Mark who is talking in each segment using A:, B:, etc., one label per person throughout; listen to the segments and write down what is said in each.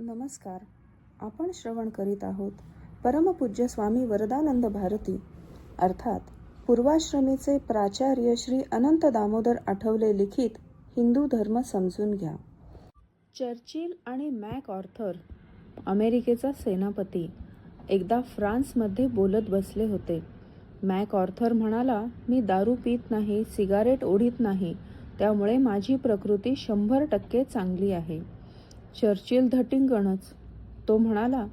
A: नमस्कार. आपण श्रवण करीत आहोत परमपूज्य स्वामी वरदानंद भारती. अर्थात पूर्वाश्रमीचे प्राचार्य श्री अनंत दामोदर आठवले लिखित हिंदू धर्म समजून घ्या. चर्चिल आणि मॅक ऑर्थर अमेरिकेचा सेनापती एकदा फ्रान्समध्ये बोलत बसले होते. मॅक ऑर्थर म्हणाला मी दारू पित नाही सिगारेट ओढीत नाही त्यामुळे माझी प्रकृती शंभर टक्के चांगली आहे. चर्चिल धटिंगणच. तो म्हणाला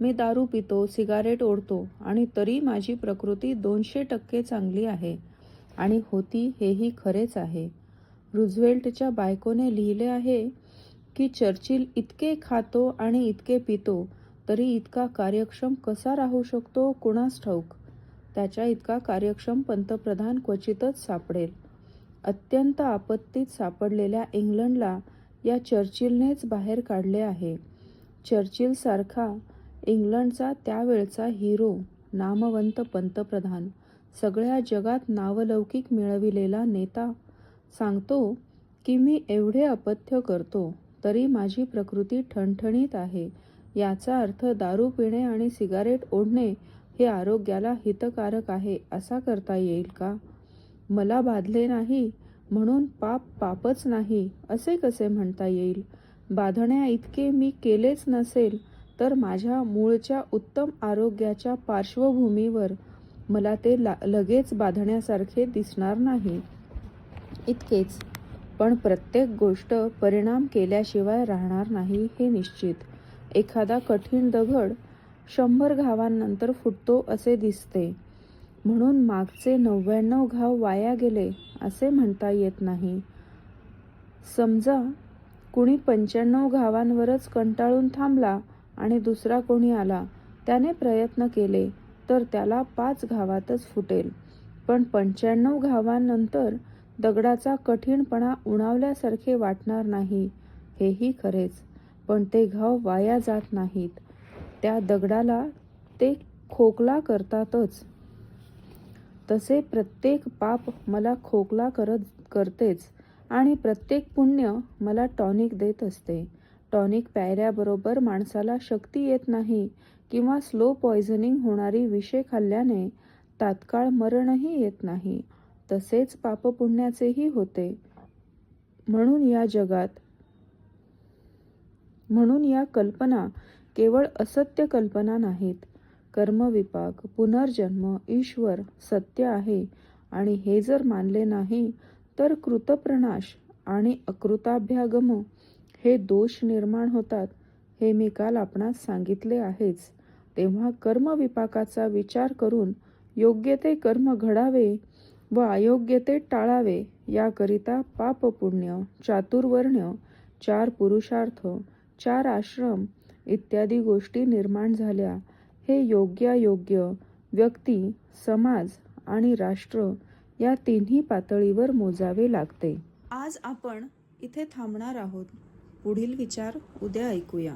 A: मी दारू पितो सिगारेट ओढतो आणि तरी माझी प्रकृती दोनशे टक्के चांगली आहे आणि होती हेही खरेच आहे. रुझवेल्टच्या बायकोने लिहिले आहे की चर्चिल इतके खातो आणि इतके पितो तरी इतका कार्यक्षम कसा राहू शकतो कुणास ठाऊक? त्याच्या इतका कार्यक्षम पंतप्रधान क्वचितच सापडेल. अत्यंत आपत्तीत सापडलेल्या इंग्लंडला या चर्चिलनेच बाहेर काढले आहे. चर्चिलसारखा इंग्लंडचा त्यावेळचा हिरो नामवंत पंतप्रधान सगळ्या जगात नावलौकिक मिळविलेला नेता सांगतो की मी एवढे अपथ्य करतो तरी माझी प्रकृती ठणठणीत आहे. याचा अर्थ दारू पिणे आणि सिगारेट ओढणे हे आरोग्याला हितकारक आहे असा करता येईल का? मला बाधले नाही म्हणून पाप पापच नाही असे कसे म्हणता येईल? बाधण्या इतके मी केलेच नसेल तर माझ्या मूळच्या उत्तम आरोग्याच्या पार्श्वभूमीवर मला ते ला लगेच बाधण्यासारखे दिसणार नाही. इतकेच. पण प्रत्येक गोष्ट परिणाम केल्याशिवाय राहणार नाही हे निश्चित. एखादा कठीण दगड शंभर घावांनंतर फुटतो असे दिसते. म्हणून मागचे नव्याण्णव घाव वाया गेले असे म्हणता येत नाही. समजा कुणी पंच्याण्णव घावांवरच कंटाळून थांबला आणि दुसरा कोणी आला त्याने प्रयत्न केले तर त्याला पाच घावातच फुटेल. पण पंच्याण्णव घावांनंतर दगडाचा कठीणपणा उणावल्यासारखे वाटणार नाही हेही खरेच. पण ते घाव वाया जात नाहीत. त्या दगडाला ते खोकला करतातच. तसे प्रत्येक पाप मला खोकला करत करतेच आणि प्रत्येक पुण्य मला टॉनिक देत असते. टॉनिक प्यायल्याबरोबर माणसाला शक्ती येत नाही किंवा स्लो पॉयझनिंग होणारी विषे खाल्ल्याने तात्काळ मरणही येत नाही. तसेच पापपुण्याचेही होते. म्हणून या जगात म्हणून या कल्पना केवळ असत्य कल्पना नाहीत. कर्मविपाक पुनर्जन्म ईश्वर सत्य आहे. आणि हे जर मानले नाही तर कृतप्रणाश आणि अकृताभ्यागम हे दोष निर्माण होतात हे मी काल आपणास सांगितले आहेच. तेव्हा कर्मविपाकाचा विचार करून योग्य ते कर्म घडावे व अयोग्य ते टाळावे याकरिता पापपुण्य चातुर्वर्ण्य चार पुरुषार्थ चार आश्रम इत्यादी गोष्टी निर्माण झाल्या. हे योग्यायोग्य व्यक्ती समाज आणि राष्ट्र या तिन्ही पातळीवर मोजावे लागते. आज आपण इथे थांबणार आहोत. पुढील विचार उद्या ऐकूया.